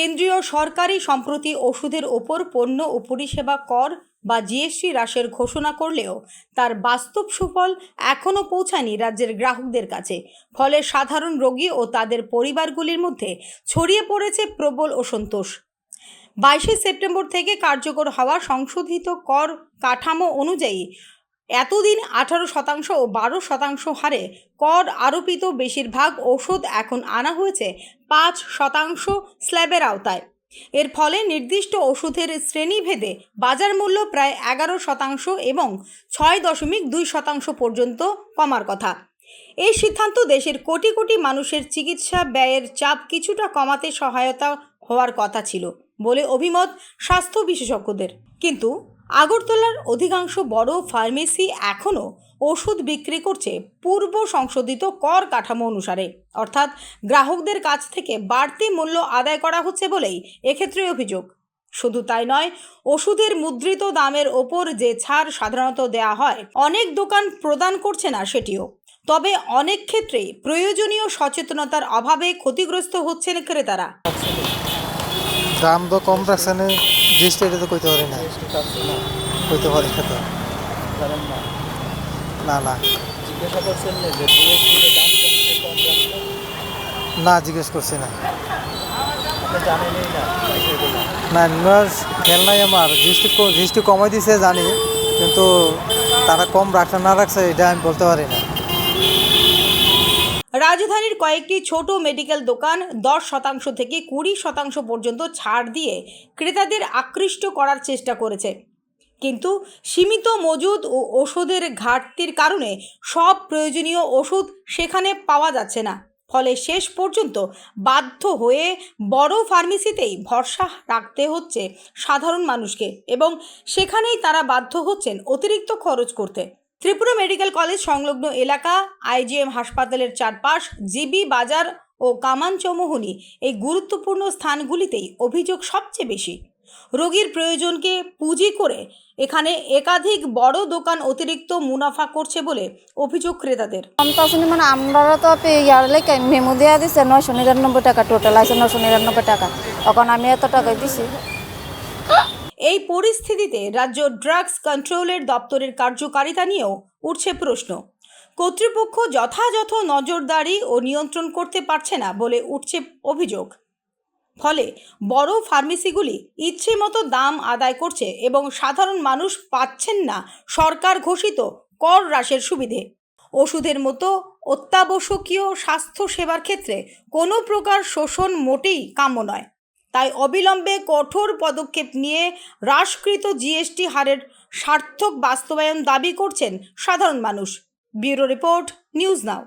কেন্দ্রীয় সরকারি সম্প্রতি ওষুধের ওপর পণ্য ও পরিষেবা কর বা জিএসটি হ্রাসের ঘোষণা করলেও তার বাস্তব সুফল এখনও পৌঁছায়নি রাজ্যের গ্রাহকদের কাছে। ফলে সাধারণ রোগী ও তাদের পরিবারগুলির মধ্যে ছড়িয়ে পড়েছে প্রবল অসন্তোষ। বাইশে সেপ্টেম্বর থেকে কার্যকর হওয়া সংশোধিত কর কাঠামো অনুযায়ী এতদিন আঠারো শতাংশ ও বারো শতাংশ হারে কর আরোপিত বেশিরভাগ ওষুধ এখন আনা হয়েছে পাঁচ শতাংশ স্ল্যাবের আওতায়। এর ফলে নির্দিষ্ট ওষুধের শ্রেণীভেদে বাজার মূল্য প্রায় এগারো শতাংশ এবং ছয় দশমিক দুই শতাংশ পর্যন্ত কমার কথা। এই সিদ্ধান্ত দেশের কোটি কোটি মানুষের চিকিৎসা ব্যয়ের চাপ কিছুটা কমাতে সহায়তা হওয়ার কথা ছিল বলে অভিমত স্বাস্থ্য বিশেষজ্ঞদের। কিন্তু আগরতলার অধিকাংশ বড় ফার্মেসি এখনও ওষুধ বিক্রি করছে পূর্ব সংশোধিত কর কাঠামো অনুসারে। অর্থাৎ গ্রাহকদের কাছ থেকে বাড়তি মূল্য আদায় করা হচ্ছে বলেই এক্ষেত্রে অভিযোগ। শুধু তাই নয়, ওষুধের মুদ্রিত দামের ওপর যে ছাড় সাধারণত দেয়া হয়, অনেক দোকান প্রদান করছে না সেটিও। তবে অনেক ক্ষেত্রেই প্রয়োজনীয় সচেতনতার অভাবে ক্ষতিগ্রস্ত হচ্ছেন ক্রেতারা। দাম তো কম রাখছে না এটা তো কইতে পারি না। কইতে পারি না তো। না। না না। জিজ্ঞাসা করছেন না করছি না। না খেয়াল নাই আমার। জিএসটি জিএসটি কমাই দিছে জানি। কিন্তু তারা কম রাখছে না রাখছে এটা আমি বলতে পারি না। রাজধানীর কয়েকটি ছোট মেডিকেল দোকান দশ শতাংশ থেকে কুড়ি শতাংশ পর্যন্ত ছাড় দিয়ে ক্রেতাদের আকৃষ্ট করার চেষ্টা করেছে। কিন্তু সীমিত মজুদ ও ওষুধের ঘাটতির কারণে সব প্রয়োজনীয় ওষুধ সেখানে পাওয়া যাচ্ছে না। ফলে শেষ পর্যন্ত বাধ্য হয়ে বড় ফার্মেসিতেই ভরসা রাখতে হচ্ছে সাধারণ মানুষকে এবং সেখানেই তারা বাধ্য হচ্ছেন অতিরিক্ত খরচ করতে। ত্রিপুরা মেডিকেল কলেজ সংলগ্ন এলাকা আইজিএম হাসপাতালের চারপাশ, জিবি বাজার ও কামান চৌমুহনী এই গুরুত্বপূর্ণ স্থানগুলিতেই অভিযোগ সবচেয়ে বেশি। রোগীর প্রয়োজনকে পুঁজি করে এখানে একাধিক বড় দোকান অতিরিক্ত মুনাফা করছে বলে অভিযোগ ক্রেতাদের। মানে আমরা তো মেমো দেওয়া দিছে, নয়শো নিরানব্বই টাকা টোটাল আছে নয়শো নিরানব্বই টাকা। তখন আমি এত টাকা দিছি। এই পরিস্থিতিতে রাজ্য ড্রাগস কন্ট্রোলের দপ্তরের কার্যকারিতা নিয়েও উঠছে প্রশ্ন। কর্তৃপক্ষ যথাযথ নজরদারি ও নিয়ন্ত্রণ করতে পারছে না বলে উঠছে অভিযোগ। ফলে বড় ফার্মেসিগুলি ইচ্ছে মতো দাম আদায় করছে এবং সাধারণ মানুষ পাচ্ছেন না সরকার ঘোষিত কর হ্রাসের সুবিধে। ওষুধের মতো অত্যাবশ্যকীয় স্বাস্থ্য সেবার ক্ষেত্রে কোনো প্রকার শোষণ মোটেই কাম্য নয়। তাই অবিলম্বে কঠোর পদক্ষেপ নিয়ে হ্রাসকৃত জিএসটি হারের সার্থক বাস্তবায়ন দাবি করছেন সাধারণ মানুষ। Bureau report, news now.